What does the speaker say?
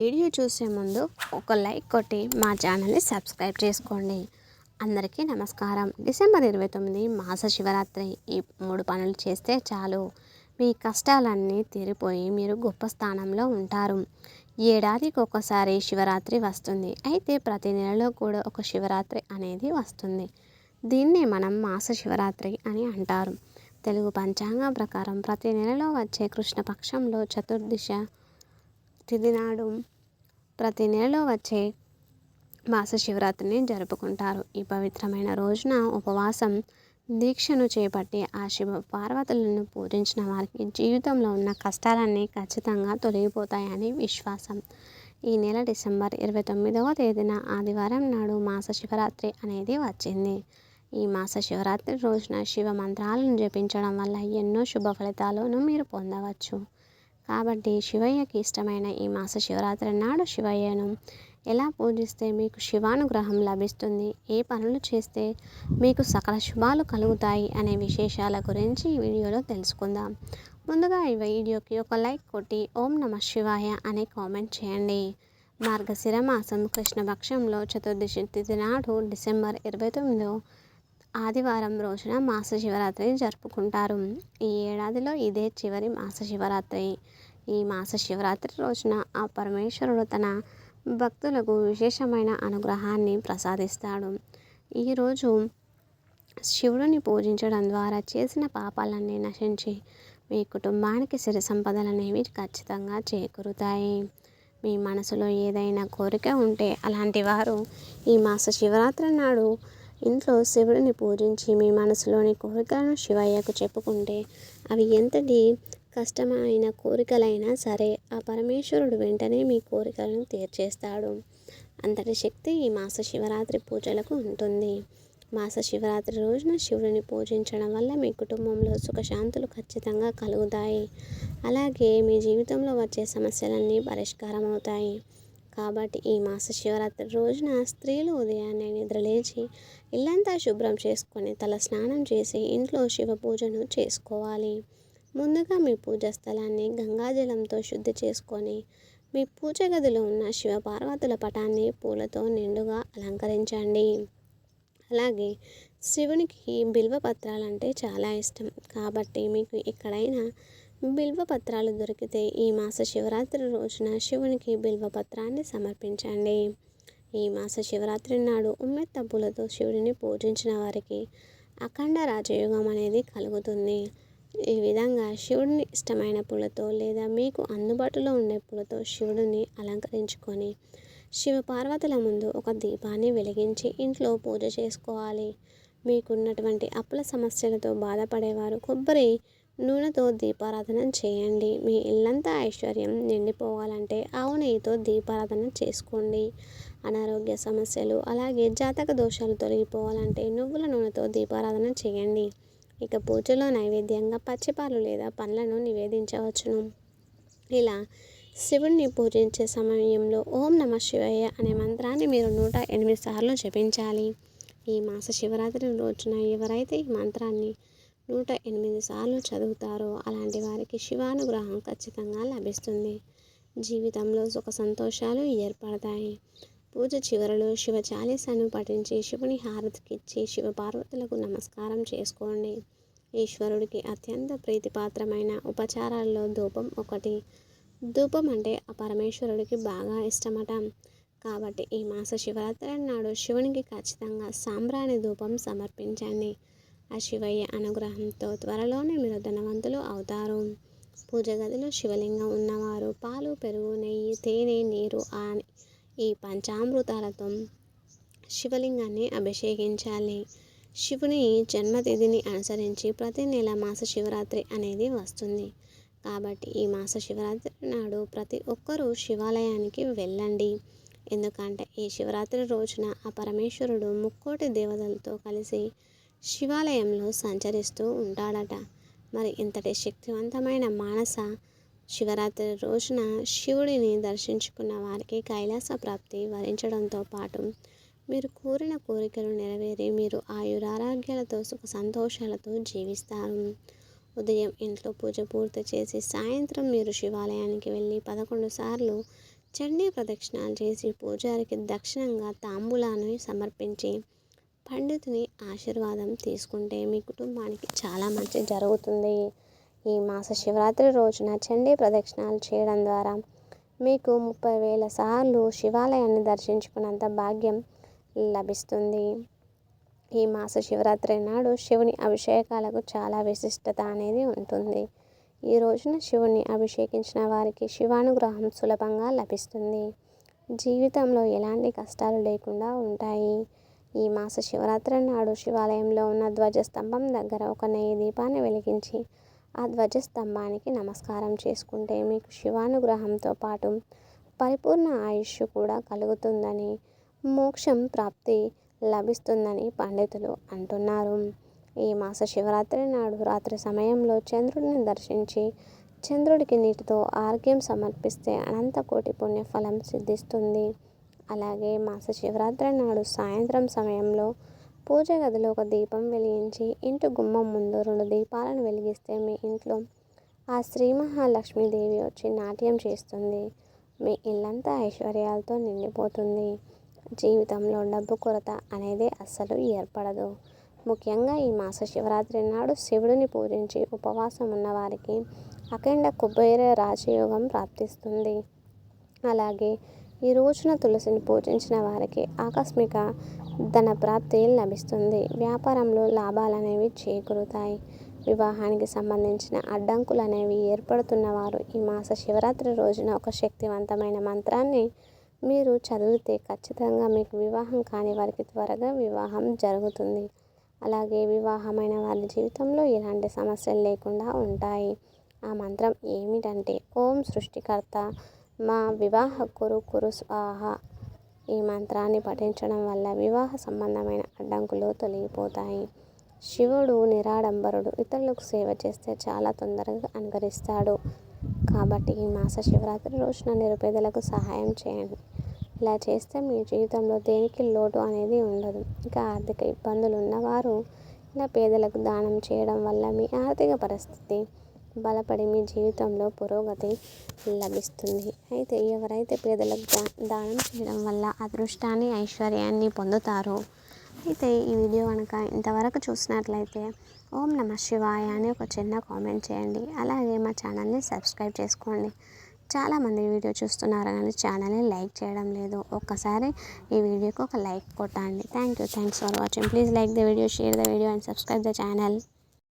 Video చూసే ముందు ఒక లైక్ కొట్టి మా ఛానల్ని సబ్స్క్రైబ్ చేసుకోండి. అందరికీ నమస్కారం. డిసెంబర్ ఇరవై తొమ్మిది మాస శివరాత్రి. ఈ మూడు పనులు చేస్తే చాలు. మీ కష్టాలన్నీ తీరిపోయి మీరు గొప్ప స్థానంలో ఉంటారు. ఏడాదికి ఒకసారి శివరాత్రి వస్తుంది. అయితే ప్రతి నెలలో కూడా ఒక శివరాత్రి అనేది వస్తుంది. దీన్ని మనం మాస శివరాత్రి అని అంటారు. తెలుగు పంచాంగం ప్రకారం ప్రతి నెలలో వచ్చే కృష్ణపక్షంలో చతుర్దిశ తిథి నాడు ప్రతి నెలలో వచ్చే మాస శివరాత్రిని జరుపుకుంటారు. ఈ పవిత్రమైన రోజున ఉపవాసం దీక్షను చేపట్టి ఆ శివ పార్వతులను పూజించిన వారికి జీవితంలో ఉన్న కష్టాలన్నీ ఖచ్చితంగా తొలగిపోతాయని విశ్వాసం. ఈ నెల డిసెంబర్ ఇరవై తొమ్మిదవ తేదీన ఆదివారం నాడు మాస శివరాత్రి అనేది వచ్చింది. ఈ మాస శివరాత్రి రోజున శివ మంత్రాలను జపించడం వల్ల ఎన్నో శుభ ఫలితాలను మీరు పొందవచ్చు. కాబట్టి శివయ్యకి ఇష్టమైన ఈ మాస శివరాత్రి నాడు శివయ్యను ఎలా పూజిస్తే మీకు శివానుగ్రహం లభిస్తుంది? ఏ పనులు చేస్తే మీకు సకల శుభాలు కలుగుతాయి? అనే విశేషాల గురించి ఈ వీడియోలో తెలుసుకుందాం. ముందుగా ఈ వీడియోకి ఒక లైక్ కొట్టి ఓం నమ శివాయ అనే కామెంట్ చేయండి. మార్గశిర మాసం కృష్ణపక్షంలో చతుర్దశి తిథి నాడు డిసెంబర్ ఇరవై తొమ్మిదో ఆదివారం రోజున మాస శివరాత్రి జరుపుకుంటారు. ఈ ఏడాదిలో ఇదే చివరి మాస శివరాత్రి. ఈ మాస శివరాత్రి రోజున ఆ పరమేశ్వరుడు తన భక్తులకు విశేషమైన అనుగ్రహాన్ని ప్రసాదిస్తాడు. ఈరోజు శివుడిని పూజించడం ద్వారా చేసిన పాపాలన్నీ నశించి మీ కుటుంబానికి సిరి సంపదలు అనేవి ఖచ్చితంగా చేకూరుతాయి. మీ మనసులో ఏదైనా కోరిక ఉంటే అలాంటి వారు ఈ మాస శివరాత్రి నాడు ఇంట్లో శివుడిని పూజించి మీ మనసులోని కోరికలను శివయ్యకు చెప్పుకుంటే అవి ఎంతటి కష్టమైన కోరికలైనా సరే ఆ పరమేశ్వరుడు వెంటనే మీ కోరికలను తీర్చేస్తాడు. అంతటి శక్తి ఈ మాస శివరాత్రి పూజలకు ఉంటుంది. మాస శివరాత్రి రోజున శివుడిని పూజించడం వల్ల మీ కుటుంబంలో సుఖశాంతులు ఖచ్చితంగా కలుగుతాయి. అలాగే మీ జీవితంలో వచ్చే సమస్యలన్నీ పరిష్కారం అవుతాయి కాబట్టి ఈ మాస శివరాత్రి రోజున స్త్రీలు ఉదయాన్నే నిద్రలేచి ఇల్లంతా శుభ్రం చేసుకొని తల స్నానం చేసి ఇంట్లో శివ పూజను చేసుకోవాలి. ముందుగా మీ పూజ స్థలాన్ని గంగాజలంతో శుద్ధి చేసుకొని మీ పూజ గదిలో ఉన్న శివ పార్వతుల పటాన్ని పూలతో నిండుగా అలంకరించండి. అలాగే శివునికి బిల్వ పత్రాలంటే చాలా ఇష్టం. కాబట్టి మీకు ఎక్కడైనా బిల్వ పత్రాలు దొరికితే ఈ మాస శివరాత్రి రోజున శివునికి బిల్వ పత్రాన్ని సమర్పించండి. ఈ మాస శివరాత్రి నాడు ఉమ్మెత్త పూలతో శివుడిని పూజించిన వారికి అఖండ రాజయోగం అనేది కలుగుతుంది. ఈ విధంగా శివుడిని ఇష్టమైన పూలతో లేదా మీకు అందుబాటులో ఉండే పూలతో శివుడిని అలంకరించుకొని శివ పార్వతుల ముందు ఒక దీపాన్ని వెలిగించి ఇంట్లో పూజ చేసుకోవాలి. మీకున్నటువంటి అప్పుల సమస్యలతో బాధపడేవారు కొబ్బరి నూనెతో దీపారాధన చేయండి. మీ ఇల్లంతా ఐశ్వర్యం నిండిపోవాలంటే ఆవు నెయ్యితో దీపారాధన చేసుకోండి. అనారోగ్య సమస్యలు అలాగే జాతక దోషాలు తొలగిపోవాలంటే నువ్వుల నూనెతో దీపారాధన చేయండి. ఇక పూజలో నైవేద్యంగా పచ్చిపాలు లేదా పండ్లను నివేదించవచ్చును. ఇలా శివుణ్ణి పూజించే సమయంలో ఓం నమ శివయ్య అనే మంత్రాన్ని మీరు నూట ఎనిమిది సార్లు జపించాలి. ఈ మాస శివరాత్రి రోజున ఎవరైతే ఈ మంత్రాన్ని నూట ఎనిమిది సార్లు చదువుతారో అలాంటి వారికి శివానుగ్రహం ఖచ్చితంగా లభిస్తుంది. జీవితంలో సుఖ సంతోషాలు ఏర్పడతాయి. పూజ చివరలో శివ చాలీసాను పఠించి శివుని హారతికిచ్చి శివ పార్వతులకు నమస్కారం చేసుకోండి. ఈశ్వరుడికి అత్యంత ప్రీతిపాత్రమైన ఉపచారాల్లో ధూపం ఒకటి. ధూపం అంటే ఆ పరమేశ్వరుడికి బాగా ఇష్టమట. కాబట్టి ఈ మాస శివరాత్రి నాడు శివునికి ఖచ్చితంగా సాంబ్రాణి ధూపం సమర్పించండి. ఆ శివయ్య అనుగ్రహంతో త్వరలోనే మీరు ధనవంతులు అవుతారు. పూజ గదిలో శివలింగం ఉన్నవారు పాలు పెరుగు నెయ్యి తేనె నీరు అని ఈ పంచామృతాలతో శివలింగాన్ని అభిషేకించాలి. శివుని జన్మతిథిని అనుసరించి ప్రతి నెల మాస శివరాత్రి అనేది వస్తుంది. కాబట్టి ఈ మాస శివరాత్రి నాడు ప్రతి ఒక్కరూ శివాలయానికి వెళ్ళండి. ఎందుకంటే ఈ శివరాత్రి రోజున ఆ పరమేశ్వరుడు ముక్కోటి దేవతలతో కలిసి శివాలయంలో సంచరిస్తూ ఉంటాడట. మరి ఇంతటి శక్తివంతమైన మానస శివరాత్రి రోజున శివుడిని దర్శించుకున్న వారికి కైలాస ప్రాప్తి వరించడంతో పాటు మీరు కోరిన కోరికలు నెరవేరి మీరు ఆయురారోగ్యాలతో సుఖ సంతోషాలతో జీవిస్తారు. ఉదయం ఇంట్లో పూజ పూర్తి చేసి సాయంత్రం మీరు శివాలయానికి వెళ్ళి పదకొండు సార్లు చండీ ప్రదక్షిణాలు చేసి పూజారికి దక్షిణంగా తాంబూలాన్ని సమర్పించి పండితుని ఆశీర్వాదం తీసుకుంటే మీ కుటుంబానికి చాలా మంచి జరుగుతుంది. ఈ మాస శివరాత్రి రోజున చండీ ప్రదక్షిణాలు చేయడం ద్వారా మీకు ముప్పై వేల సార్లు శివాలయాన్ని దర్శించుకున్నంత భాగ్యం లభిస్తుంది. ఈ మాస శివరాత్రి నాడు శివుని అభిషేకాలకు చాలా విశిష్టత అనేది ఉంటుంది. ఈ రోజున శివుని అభిషేకించిన వారికి శివానుగ్రహం సులభంగా లభిస్తుంది. జీవితంలో ఎలాంటి కష్టాలు లేకుండా ఉంటాయి. ఈ మాస శివరాత్రి నాడు శివాలయంలో ఉన్న ధ్వజస్తంభం దగ్గర ఒక నెయ్యి దీపాన్ని వెలిగించి ఆ ధ్వజస్తంభానికి నమస్కారం చేసుకుంటే మీకు శివానుగ్రహంతో పాటు పరిపూర్ణ ఆయుష్ కూడా కలుగుతుందని మోక్షం ప్రాప్తి లభిస్తుందని పండితులు అంటున్నారు. ఈ మాస శివరాత్రి నాడు రాత్రి సమయంలో చంద్రుడిని దర్శించి చంద్రుడికి నీటితో ఆర్గ్యం సమర్పిస్తే అనంత కోటి పుణ్యఫలం సిద్ధిస్తుంది. అలాగే మాస శివరాత్రి నాడు సాయంత్రం సమయంలో పూజ గదిలో ఒక దీపం వెలిగించి ఇంటి గుమ్మం ముందు రెండు దీపాలను వెలిగిస్తే మీ ఇంట్లో ఆ శ్రీ మహాలక్ష్మీదేవి వచ్చి నాట్యం చేస్తుంది. మీ ఇల్లంతా ఐశ్వర్యాలతో నిండిపోతుంది. జీవితంలో డబ్బు కొరత అనేది అస్సలు ఏర్పడదు. ముఖ్యంగా ఈ మాస శివరాత్రి నాడు శివుడిని పూజించి ఉపవాసం ఉన్నవారికి అఖండ కుబేర రాజయోగం ప్రాప్తిస్తుంది. అలాగే ఈ రోజున తులసిని పూజించిన వారికి ఆకస్మిక ధన ప్రాప్తి లభిస్తుంది. వ్యాపారంలో లాభాలు అనేవి చేకూరుతాయి. వివాహానికి సంబంధించిన అడ్డంకులు అనేవి ఏర్పడుతున్న వారు ఈ మాస శివరాత్రి రోజున ఒక శక్తివంతమైన మంత్రాన్ని మీరు చదివితే ఖచ్చితంగా మీకు వివాహం కాని వారికి త్వరగా వివాహం జరుగుతుంది. అలాగే వివాహమైన వారి జీవితంలో ఎలాంటి సమస్యలు లేకుండా ఉంటాయి. ఆ మంత్రం ఏమిటంటే ఓం సృష్టికర్త మా వివాహ కురు కురు స్వాహ ఈ మంత్రాన్ని పఠించడం వల్ల వివాహ సంబంధమైన అడ్డంకులు తొలగిపోతాయి. శివుడు నిరాడంబరుడు ఇతరులకు సేవ చేస్తే చాలా తొందరగా అనుకరిస్తాడు. కాబట్టి ఈ మాస శివరాత్రి రోజున నిరుపేదలకు సహాయం చేయండి. ఇలా చేస్తే మీ జీవితంలో దేనికి లోటు అనేది ఉండదు. ఇంకా ఆర్థిక ఇబ్బందులు ఉన్నవారు ఇలా పేదలకు దానం చేయడం వల్ల మీ ఆర్థిక పరిస్థితి బలపడి మీ జీవితంలో పురోగతి లభిస్తుంది. అయితే ఎవరైతే పేదలకు దా దానం చేయడం వల్ల అదృష్టాన్ని ఐశ్వర్యాన్ని పొందుతారో అయితే ఈ వీడియో కనుక ఇంతవరకు చూసినట్లయితే ఓం నమ శివాయ అని ఒక చిన్న కామెంట్ చేయండి. అలాగే మా ఛానల్ని సబ్స్క్రైబ్ చేసుకోండి. చాలామంది వీడియో చూస్తున్నారు కానీ ఛానల్ని లైక్ చేయడం లేదు. ఒక్కసారి ఈ వీడియోకి ఒక లైక్ కొట్టండి. Thank you. Thanks for watching. Please like the video share the video and subscribe the channel.